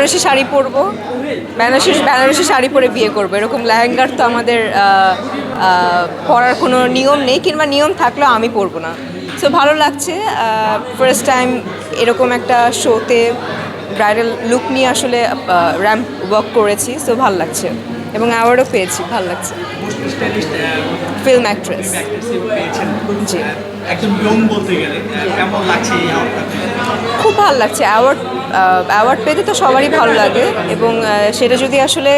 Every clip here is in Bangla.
বেনারসি শাড়ি পরবো। বেনারসি বেনারসি শাড়ি পরে বিয়ে করব। এরকম লেহেঙ্গার তো আমাদের পরার কোনো নিয়ম নেই কিংবা নিয়ম থাকলেও আমি পরবো না। সো ভালো লাগছে ফার্স্ট টাইম এরকম একটা শোতে ব্রাইডাল লুক নিয়ে আসলে র্যাম্প ওয়ার্ক করেছি। সো ভালো লাগছে। এবং অ্যাওয়ার্ডও পেয়েছি ভালো লাগছে। Film actress ji. একদম বলতে গেলে কেমন লাগছে খুব ভালো লাগছে। অ্যাওয়ার্ড অ্যাওয়ার্ড পেতে তো সবারই ভালো লাগে এবং সেটা যদি আসলে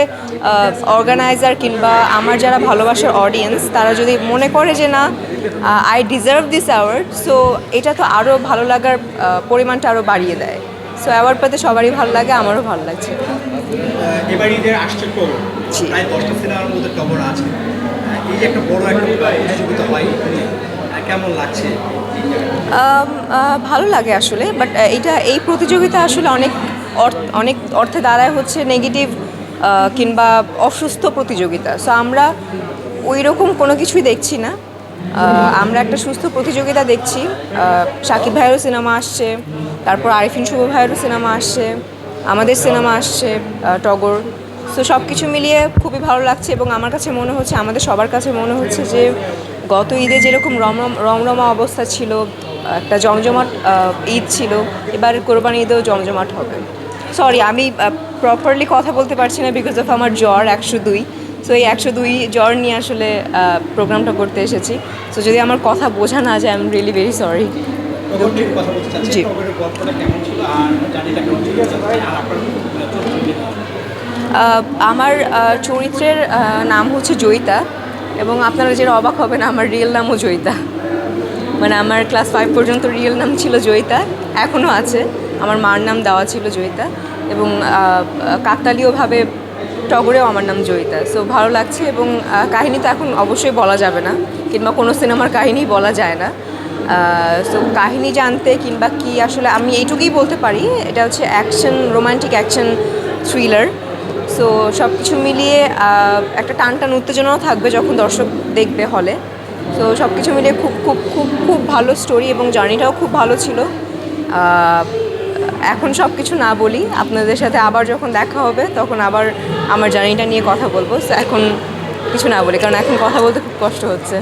অর্গানাইজার কিংবা আমার যারা ভালোবাসার অডিয়েন্স তারা যদি মনে করে যে না I deserve this award so এটা তো আরও ভালো লাগার পরিমাণটা আরও বাড়িয়ে দেয়। সো অ্যাওয়ার্ড পেতে সবারই ভালো লাগে আমারও ভালো লাগছে। এবার ঈদের আসছে প্রায় দশটা সিনেমার মধ্যে টগর আছে। এই যে একটা বড় একটা প্রতিযোগিতা হয় কেমন লাগছে? ভালো লাগে আসলে বাট এটা এই প্রতিযোগিতা আসলে অনেক অনেক অর্থে দাঁড়ায় হচ্ছে নেগেটিভ কিংবা অসুস্থ প্রতিযোগিতা। সো আমরা ওই রকম কোনো কিছুই দেখছি না। আমরা একটা সুস্থ প্রতিযোগিতা দেখছি। শাকিব ভাইয়েরও সিনেমা আসছে, তারপর আরিফিন শুভ ভাইয়েরও সিনেমা আসছে, আমাদের সিনেমা আসছে টগর। সো সব কিছু মিলিয়ে খুবই ভালো লাগছে এবং আমার কাছে মনে হচ্ছে আমাদের সবার কাছে মনে হচ্ছে যে গত ঈদে যেরকম রমরম রমরমা অবস্থা ছিল একটা জমজমাট ঈদ ছিল এবার কোরবানি ঈদেও জমজমাট হবে। সরি আমি প্রপারলি কথা বলতে পারছি না বিকজ অফ আমার জ্বর একশো দুই। সো এই একশো দুই জ্বর নিয়ে আসলে প্রোগ্রামটা করতে এসেছি। সো যদি আমার কথা বোঝা না যায় I am really very sorry ji. আমার চরিত্রের নাম হচ্ছে জয়িতা এবং আপনারা যেটা অবাক হবেন, আমার রিয়েল নামও জয়িতা। মানে আমার ক্লাস ফাইভ পর্যন্ত রিয়েল নাম ছিল জয়িতা এখনও আছে। আমার মার নাম দেওয়া ছিল জয়িতা এবং কাকতালীয়ভাবে টগরেও আমার নাম জয়িতা। সো ভালো লাগছে এবং কাহিনী তো এখন অবশ্যই বলা যাবে না, কিংবা কোনো সিনেমার কাহিনী বলা যায় না। সো কাহিনী জানতে কিংবা কি আসলে আমি এইটুকুই বলতে পারি, এটা হচ্ছে action romantic action thriller so সব কিছু মিলিয়ে একটা টান টান উত্তেজনাও থাকবে যখন দর্শক দেখবে হলে সো সব কিছু মিলিয়ে খুব খুব খুব খুব ভালো স্টোরি এবং জার্নিটাও খুব ভালো ছিল। এখন সব কিছু না বলি, আপনাদের সাথে আবার যখন দেখা হবে, তখন আবার আমার জার্নিটা নিয়ে কথা বলব। এখন কিছু না বলি, কারণ এখন কথা বলতে খুব কষ্ট হচ্ছে।